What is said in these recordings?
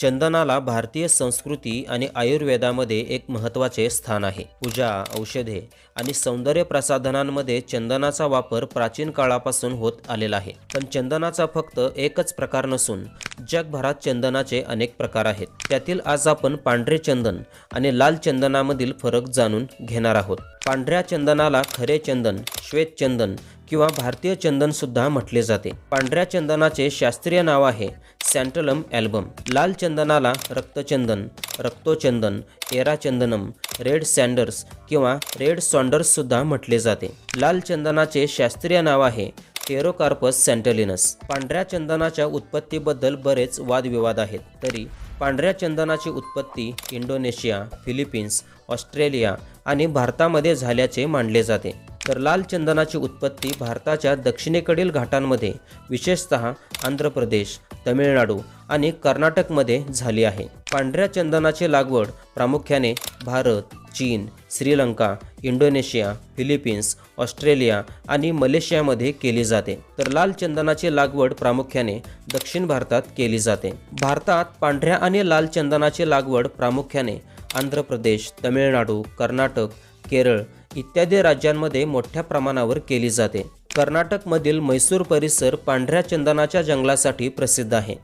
चंदनाला भारतीय संस्कृती आणि आयुर्वेदामध्ये एक महत्त्वाचे स्थान आहे. पूजा औषधे आणि सौंदर्य प्रसाधनांमध्ये चंदनाचा वापर प्राचीन काळापासून होत आलेला आहे. पण चंदनाचा फक्त एकच प्रकार नसून जगभरात चंदनाचे अनेक प्रकार आहेत. त्यातील आज आपण पांढरे चंदन आणि लाल चंदनामधील फरक जाणून घेणार आहोत. पांढऱ्या चंदनाला खरे चंदन श्वेत चंदन किंवा भारतीय चंदन सुद्धा म्हटले जाते. पांढऱ्या चंदनाचे शास्त्रीय नाव आहे सॅन्टलम ॲल्बम लाल चंदनाला रक्तचंदन रक्तोचंदन एराचंदनम रेड सँडर्स किंवा रेड सॉन्डर्ससुद्धा म्हटले जाते. लाल चंदनाचे शास्त्रीय नाव आहे टेरोकार्पस सँटलिनस. पांढऱ्या चंदनाच्या उत्पत्तीबद्दल बरेच वादविवाद आहेत. तरी पांढऱ्या चंदनाची उत्पत्ती इंडोनेशिया फिलिपिन्स ऑस्ट्रेलिया आणि भारतामध्ये झाल्याचे मानले जाते. तर लाल चंदनाची उत्पत्ती भारताच्या दक्षिणेकडील घाटांमध्ये विशेषत आंध्र प्रदेश तमिळनाडू आणि कर्नाटकमध्ये झाली आहे. पांढऱ्या चंदनाची लागवड प्रामुख्याने भारत चीन श्रीलंका इंडोनेशिया फिलिपिन्स ऑस्ट्रेलिया आणि मलेशियामध्ये केली जाते. तर लाल चंदनाची लागवड प्रामुख्याने दक्षिण भारतात केली जाते. भारतात पांढऱ्या आणि लाल चंदनाची लागवड प्रामुख्याने आंध्र प्रदेश तमिळनाडू कर्नाटक केरळ इत्यादी राज्यांमध्ये मोठ्या प्रमाणावर केली जाते. कर्नाटकमधील मैसूर परिसर पांढऱ्या चंदनाच्या जंगलासाठी प्रसिद्ध आहे.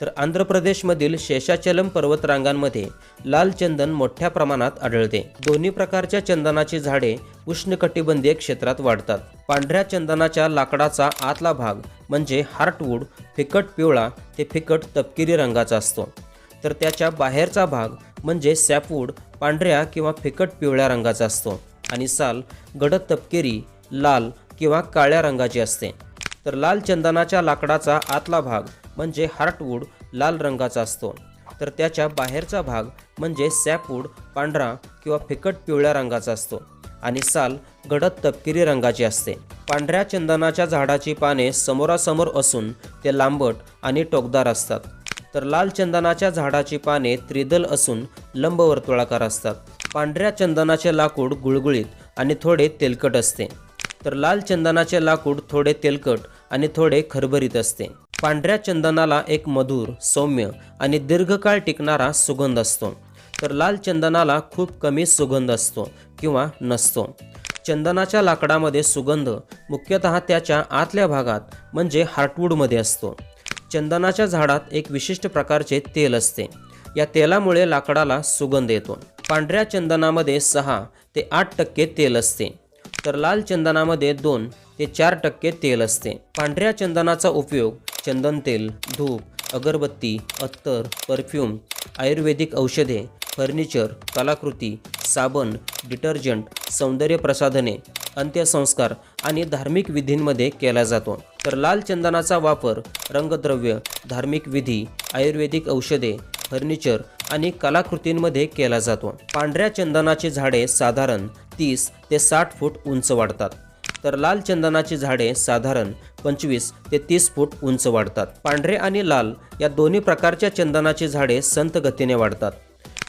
तर आंध्र प्रदेशमधील शेषाचलम पर्वतरांगांमध्ये लाल चंदन मोठ्या प्रमाणात आढळते. दोन्ही प्रकारच्या चंदनाची झाडे उष्णकटिबंधीय क्षेत्रात वाढतात. पांढऱ्या चंदनाच्या लाकडाचा आतला भाग म्हणजे हार्टवूड फिकट पिवळा ते फिकट तपकिरी रंगाचा असतो. तर त्याच्या बाहेरचा भाग म्हणजे सॅपवूड पांढऱ्या किंवा फिकट पिवळ्या रंगाचा असतो. आणि साल गडद तपकिरी लाल किंवा काळ्या रंगाची असते. तर लाल चंदनाच्या लाकडाचा आतला भाग म्हणजे हार्टवूड लाल रंगाचा असतो. तर त्याच्या बाहेरचा भाग म्हणजे सॅपवूड पांढरा किंवा फिकट पिवळ्या रंगाचा असतो आणि साल गडद तपकिरी रंगाची असते. पांढऱ्या चंदनाच्या झाडाची पाने समोरासमोर असून ते लांबट आणि टोकदार असतात. तर लाल चंदनाच्या झाडाची पाने त्रिदल असून लंबवर्तुळाकार असतात. पांढऱ्या चंदनाचे लाकूड गुळगुळीत आणि थोडे तेलकट असते. तर लाल चंदनाचे लाकूड थोडे तेलकट आणि थोडे खरभरीत असते. पांढऱ्या चंदनाला एक मधुर सौम्य आणि दीर्घकाळ टिकणारा सुगंध असतो. तर लाल चंदनाला खूप कमी सुगंध असतो किंवा नसतो. चंदनाच्या लाकडामध्ये सुगंध मुख्यतः त्याच्या आतल्या भागात म्हणजे हार्टवूडमध्ये असतो. चंदनाच्या झाडात एक विशिष्ट प्रकारचे तेल असते. या तेलामुळे लाकडाला सुगंध येतो. पांढऱ्या चंदनामध्ये सहा ते आठ टक्के तेल असते. तर लाल चंदनामध्ये दोन ते चार टक्के तेल असते. पांढऱ्या चंदनाचा उपयोग चंदन तेल धूप अगरबत्ती अत्तर परफ्यूम आयुर्वेदिक औषधे फर्निचर कलाकृती साबण डिटर्जंट सौंदर्य प्रसाधने अंत्यसंस्कार आणि धार्मिक विधींमध्ये केला जातो. तर लाल चंदनाचा वापर रंगद्रव्य धार्मिक विधी आयुर्वेदिक औषधे फर्निचर आणि कलाकृतींमध्ये केला जातो. पांढऱ्या चंदनाची झाडे साधारण तीस ते साठ फूट उंच वाढतात. तर लाल चंदनाची झाडे साधारण पंचवीस ते तीस फूट उंच वाढतात. पांढरे आणि लाल या दोन्ही प्रकारच्या चंदनाची झाडे संत गतीने वाढतात.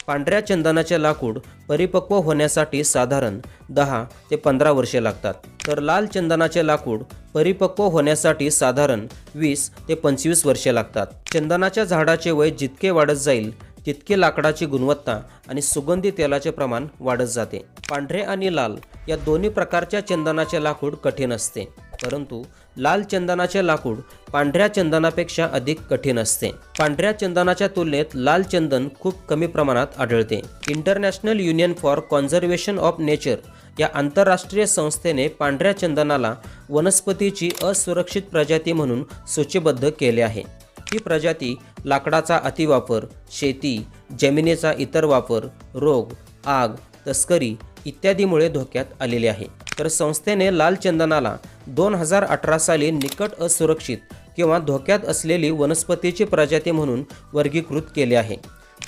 पांढऱ्या चंदनाचे लाकूड परिपक्व होण्यासाठी साधारण दहा ते पंधरा वर्षे लागतात. तर लाल चंदनाचे लाकूड परिपक्व होण्यासाठी साधारण वीस ते पंचवीस वर्षे लागतात. चंदनाच्या झाडाचे वय जितके वाढत जाईल तितके लाकडाची गुणवत्ता आणि सुगंधी तेलाचे प्रमाण वाढत जाते. पांढरे आणि लाल या दोन्ही प्रकारच्या चंदनाचे लाकूड कठीण असते. परंतु लाल चंदनाचे लाकूड पांढऱ्या चंदनापेक्षा अधिक कठीण असते. पांढऱ्या चंदनाच्या तुलनेत लाल चंदन खूप कमी प्रमाणात आढळते. International union for conservation of nature या आंतरराष्ट्रीय संस्थेने पांढऱ्या चंदनाला वनस्पतीची असुरक्षित प्रजाती म्हणून सूचीबद्ध केले आहे. ही प्रजाती लाकडाचा अतिवापर शेती जमिनीचा इतर वापर रोग आग तस्करी इत्यादीमुळे धोक्यात आलेली आहे. तर संस्थेने लाल चंदनाला दोन हजार अठरा साली निकट असुरक्षित किंवा धोक्यात असलेली वनस्पतीची प्रजाती म्हणून वर्गीकृत केले आहे.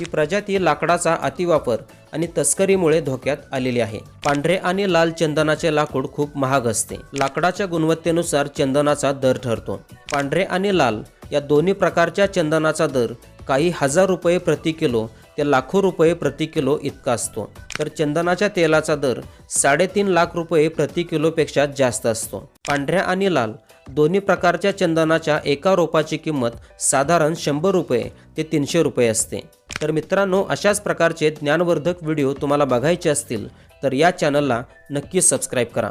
ही प्रजाती लाकडाचा अतिवापर आणि तस्करीमुळे धोक्यात आलेली आहे. पांढरे आणि लाल चंदनाचे लाकूड खूप महाग असते. लाकडाच्या गुणवत्तेनुसार चंदनाचा दर ठरतो. पांढरे आणि लाल या दोन्ही प्रकारच्या चंदनाचा दर काही हजार रुपये प्रति किलो ते लाखो रुपये प्रति किलो इतका असतो. तर चंदनाच्या तेलाचा दर साडेतीन लाख रुपये प्रति किलोपेक्षा जास्त असतो. पांढऱ्या आणि लाल दोन्ही प्रकारच्या चंदनाच्या एका रोपाची किंमत साधारण शंभर रुपये ते तीनशे रुपये असते. तर मित्रांनो अशाच प्रकारचे ज्ञानवर्धक व्हिडिओ तुम्हाला बघायचे असतील तर या चॅनलला नक्की सबस्क्राईब करा.